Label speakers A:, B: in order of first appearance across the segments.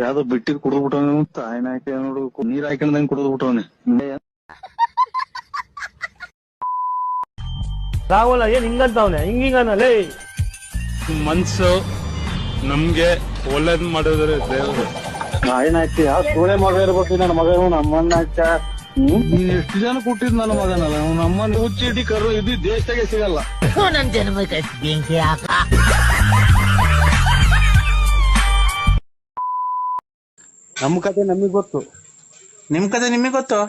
A: ಯಾವ್ದೋ ಬಿಟ್ಟಿ ಕುಡಿದ್ ಬಿಟ್ಟವನು ತಾಯಿನ ಹಾಕಿ ನೋಡು ನೀರ್ ಹಾಕೊಂಡಂಗ್ ಕುಡಿದ್ ಬಿಟ್ಟವನೆ
B: ರಾಹುಲ್ ಏನ್ ಹಿಂಗಂತವ್ನೆ ಹಿಂಗ ಹಿಂಗನಲ್ಲೇ
C: ಮನ್ಸು ನಮ್ಗೆ ಒಳ್ಳೇದ್ ಮಾಡಿದ್ರೆ ದೇವ್ರು.
A: ತಾಯಿನ ಹಾಕಿ ಯಾವ ಸೂಳೆ ಮಗ ಇರ್ಬೇಕು ನನ್ನ ಮಗ ನಮ್ಮನ್ನ ಹಾಕ ನೀನ್ ಎಷ್ಟು ಜನ ಕೊಟ್ಟಿದ್ ನನ್ನ ಮಗನಲ್ಲ ಅವ್ನು ನಮ್ಮನ್ನ ಹುಚ್ಚಿಡಿ ಕರು ಇದು ದೇಶದಾಗೆ ಸಿಗಲ್ಲ.
D: ನನ್ ಜನ್ಮಕ್ಕೆ ಬೆಂಕಿ ಹಾಕ.
A: ನಮ್ ಕತೆ ನಮಗ್ ಗೊತ್ತು.
E: ನಿಮ್ ಕತೆ ನಿಮಗೆ ಗೊತ್ತು?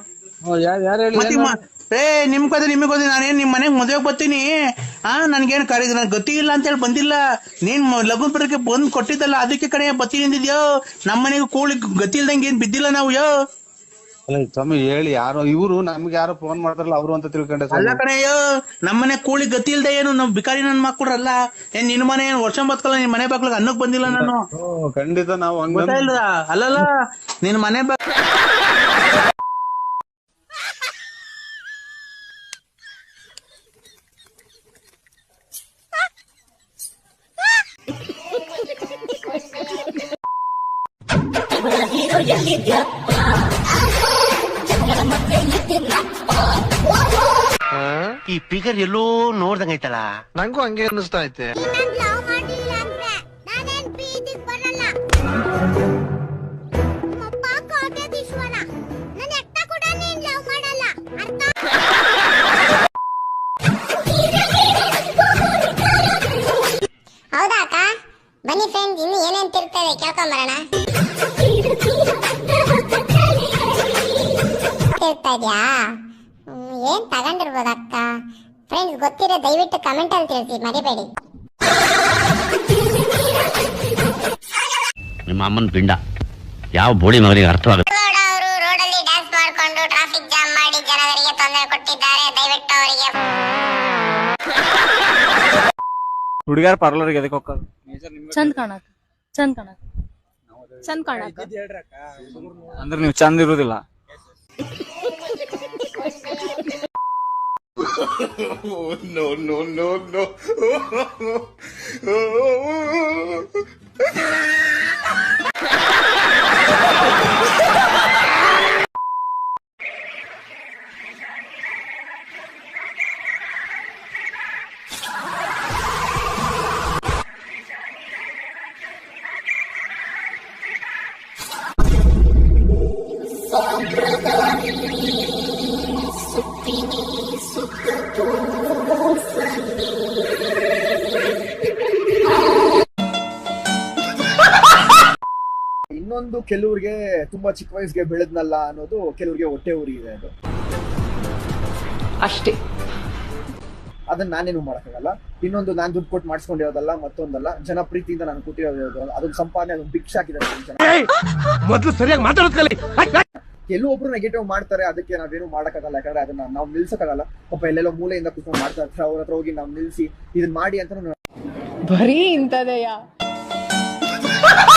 A: ಯಾರು ಯಾರು ಹೇಳಿ?
E: ಮತ್ತೆ ಮ- ಏ ನಿಮ್ ಕತೆ ನಿಮಗೆ ಗೊತ್ತು ನಾನೇನ್ ನಿಮ್ ಮನೆಗ್ ಮದ್ವೆಗ್ ಬರ್ತೀನಿ. ಆ ನನ್ಗೇನ್ ಕರೆ ನನ್ ಗತಿ ಇಲ್ಲ ಅಂತ ಹೇಳಿ ಬಂದಿಲ್ಲ. ನೀನ್ ಮ- ಲಘು ಬರಕ್ಕೆ ಬಂದ್ ಕೊಟ್ಟಿದ್ದಲ್ಲ ಅದಕ್ಕೆ ಕಡೆ ಬತ್ತಿ ಅಂದಿದ್ಯೋ? ನಮ್ಮ ಮನೆಗೆ ಕೂಳಿ ಗತಿ ಇಲ್ದಂಗೆ ಏನ್ ಬಿದ್ದಿಲ್ಲ ನಾವು ಯೋ?
A: ಅಲ್ಲ ಸ್ವಾಮಿ ಹೇಳಿ ಯಾರೋ ಇವ್ರು ನಮ್ಗೆ ಯಾರೋ ಫೋನ್ ಮಾಡ್ತಾರಲ್ಲ ಅವ್ರು ಅಂತ ತಿಳ್ಕೊಂಡೆ ಸ್ವಾಮಿ.
E: ಅಲ್ಲ ಕಣಯ್ಯೋ ನಮ್ಮ ಮನೆ ಕೂಳಿ ಗತಿ ಇಲ್ದೆ ಏನು? ನಮ್ ಬಿಕಾರಿ ನನ್ ಮಕ್ಕಳಲ್ಲ ಏನ್ ನಿನ್ ಮನೆ ಏನ್ ವರ್ಷ ಬತ್ಕಲ್ಲ ನಿನ್ ಮನೆ ಬಾಗ್ಲಿಗೆ ಅನ್ನಕ್ ಬಂದಿಲ್ಲ ನಾನು?
A: ಓ, ಖಂಡಿತ ನಾವು ಹಂಗ
E: ಗೊತ್ತಾಯಿಲ್ಲ ಅಲ್ಲಲ್ಲ ನಿನ್ ಮನೆ ಬಾ
D: ಈ ಫಿಗರ್ ಎಲ್ಲೋ ನೋಡ್ದಂಗೈತಲ್ಲ
B: ನಂಗೂ ಹಂಗೆ ಅನಿಸ್ತಾ ಐತೆ.
F: ನನ್ ಲವ್ ಮಾಡ್ಲಿಲ್ಲ ಅಂದ್ರೆ ನಾನೇನ್ ಬೀದಿಗ್ ಬರಲ್ಲ. ನಮ್ಮಪ್ಪ ಕೋಟ್ಯಾಧೀಶ್ವರ ನನ್ ಎತ್ತ ಕೂಡ ನೀನ್ ಲವ್ ಮಾಡಲ್ಲ. ಅರ್ಥ? ಹೌದಾ ಅಕ್ಕ? ಬನ್ನಿ ಫ್ರೆಂಡ್ಸ್ ಇನ್ನು ಏನೇನ್ ತಿರ್ತದೆ ಕೇಳ್ಕೊಂಬರೋಣ ತಿರ್ತಾ ಇದ್ಯಾ? ಏನು ತಗೊಂಡಿರ್ಬೋದು ಅಕ್ಕ? ಫ್ರೆಂಡ್ಸ್ ಗೊತ್ತಿರೋ ದಯವಿಟ್ಟು ಕಮೆಂಟ್ ಅಲ್ಲಿ ತಿಳಿಸಿ ಮರಿಬೇಡಿ.
G: ನಿಮ್ಮ ಅಮ್ಮನ ಪಿಂಡ. ಯಾವ ಬೋಳಿ ಮಗನಿಗೆ ಅರ್ಥವಾಗುತ್ತೆ
F: ಅವರು ರೋಡಲ್ಲಿ ಡ್ಯಾನ್ಸ್ ಮಾಡಿಕೊಂಡು ಟ್ರಾಫಿಕ್ ಜಾಮ್ ಮಾಡಿ ಜನರಿಗೆ ತೊಂದರೆ ಕೊಟ್ಟಿದ್ದಾರೆ ದಯವಿಟ್ಟು ಅವರಿಗೆ.
B: ಹುಡುಗಾರ ಪಾರ್ಲರ್ಗೆ ಎದಕ್ಕೆ ಹೋಗೋದು
H: ಚಂದ ಕಾಣಕ್ ಚಂದ ಕಾಣಕ್ ಚಂದ ಕಾಣಕ್.
B: ಅಂದ್ರೆ ನೀವು ಚಂದ ಇರುದಿಲ್ಲ. oh, no, no, no, no.
I: ಇನ್ನೊಂದು ಕೆಲವ್ರಿಗೆ ತುಂಬಾ ಚಿಕ್ಕ ವಯಸ್ಸಿಗೆ ಬೆಳೆದ್ನಲ್ಲ ಅನ್ನೋದು ಕೆಲವ್ರಿಗೆ ಹೊಟ್ಟೆ ಉರಿ ಇದೆ ಅದು.
H: ಅಷ್ಟೇ.
I: ಅದನ್ನ ನಾನೇನು ಮಾಡೋಕ್ಕಾಗಲ್ಲ. ಇನ್ನೊಂದು ನಾನ್ ದುಡ್ಡು ಕೊಟ್ಟು ಮಾಡಿಸ್ಕೊಂಡಿರೋದಲ್ಲ ಮತ್ತೊಂದಲ್ಲ ಜನಪ್ರೀತಿಯಿಂದ ನಾನು ಕೂತಿರೋದಿರೋದಲ್ಲ ಅದನ್ನ ಸಂಪಾದನೆ ಅದೊಂದು ಭಿಕ್ಷೆ ಹಾಕಿದ್ದಾರೆ ಜನ.
B: ಮೊದ್ಲು ಸರಿಯಾಗಿ
I: ಕೆಲವೊಬ್ರು ನೆಗೆಟಿವ್ ಮಾಡ್ತಾರೆ ಅದಕ್ಕೆ ನಾವೇನು ಮಾಡಕ್ಕಾಗಲ್ಲ ಯಾಕಂದ್ರೆ ಅದನ್ನ ನಾವು ನಿಲ್ಸಕ್ಕಾಗಲ್ಲ. ಪಾಪ ಎಲ್ಲೆಲ್ಲೋ ಮೂಲೆಯಿಂದ ಕುತ್ಕೊಂಡು ಮಾಡ್ತಾ ಇರ್ತಾರೆ ಅವ್ರ ಹತ್ರ ಹೋಗಿ ನಾವು ನಿಲ್ಸಿ ಇದನ್ನ ಮಾಡಿ ಅಂತ
H: ಬರೀ ಇಂಥದೆಯಾ?